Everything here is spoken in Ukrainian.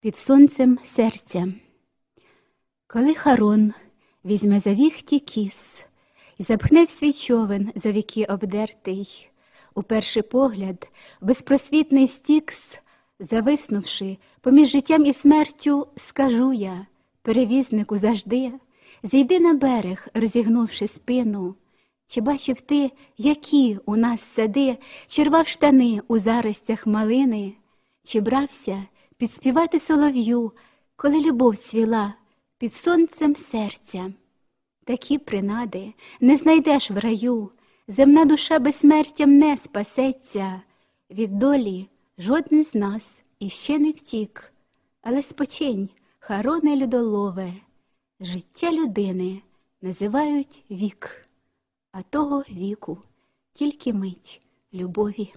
Під сонцем серця. Коли Харон візьме за віхті кіс і запхне в свій човен за віки обдертий, у перший погляд безпросвітний стікс, зависнувши поміж життям і смертю, скажу я, перевізнику завжди, зійди на берег, розігнувши спину. Чи бачив ти, які у нас сади, чи рвав штани у заростях малини, чи брався підспівати солов'ю, коли любов цвіла під сонцем серця? Такі принади не знайдеш в раю, земна душа безсмертям не спасеться. Від долі жоден з нас іще не втік, але спочинь, хароне людолове, життя людини називають вік, а того віку тільки мить любові.